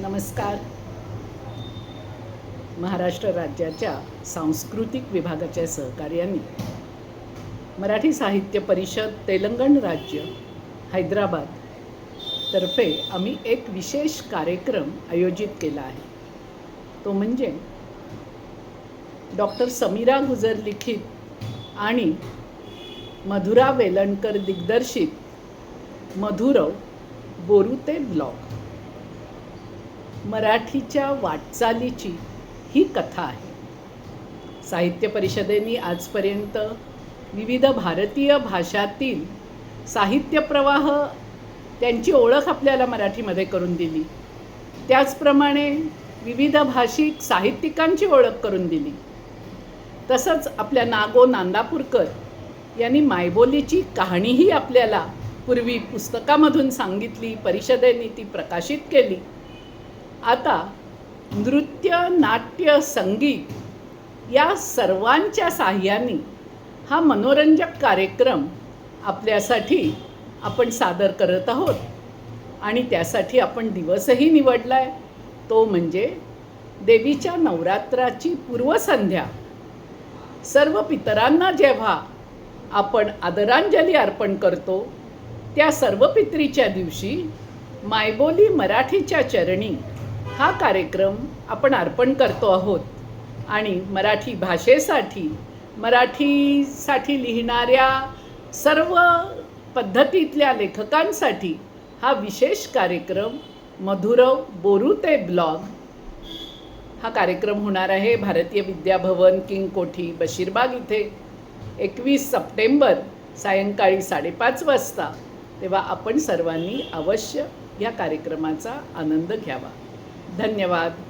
नमस्कार. महाराष्ट्र राज्याच्या सांस्कृतिक विभागाच्या सहकार्याने मराठी साहित्य परिषद तेलंगण राज्य हैदराबाद तर्फे आम्ही एक विशेष कार्यक्रम आयोजित केला आहे. तो म्हणजे डॉक्टर समीरा गुजर लिखित आणि मधुरा वेलणकर दिग्दर्शित मधुरव बोरुते ब्लॉग. मराठीच्या वाटचालीची ही कथा आहे. साहित्य परिषदेने आजपर्यंत विविध भारतीय भाषातील साहित्य प्रवाह त्यांची ओळख आपल्याला मराठीमध्ये करून दिली. त्याचप्रमाणे विविध भाषिक साहित्यिकांची ओळख करून दिली. तसंच आपल्या नागो नांदापूरकर यांनी मायबोलीची कहाणीही आपल्याला पूर्वी पुस्तकामधून सांगितली परिषदेने ती प्रकाशित केली. आता नृत्य नाट्य संगीत या सर्वांच्या साह्याने हा मनोरंजक कार्यक्रम आपल्यासाठी आपण सादर करत आहोत. आणि त्यासाठी आपण दिवसही निवडला आहे तो म्हणजे देवीच्या नवरात्राची पूर्वसंध्या. सर्व पितरांना जेव्हा आपण आदरांजली अर्पण करतो त्या सर्व पितरीच्या दिवशी मायबोली मराठीच्या चरणी हा कार्यक्रम आपण अर्पण करतो आहोत. आणि मराठी भाषेसाठी मराठीसाठी लिहिणाऱ्या सर्व पद्धतीतल्या लेखकांसाठी हा विशेष कार्यक्रम मधुरव बोरुते ब्लॉग. हा कार्यक्रम होणार आहे भारतीय विद्याभवन किंग कोठी बशीरबाग इथे. एकवीस सप्टेंबर सायंकाळी साडेपाच वाजता तेव्हा आपण सर्वांनी अवश्य या कार्यक्रमाचा आनंद घ्यावा. धन्यवाद.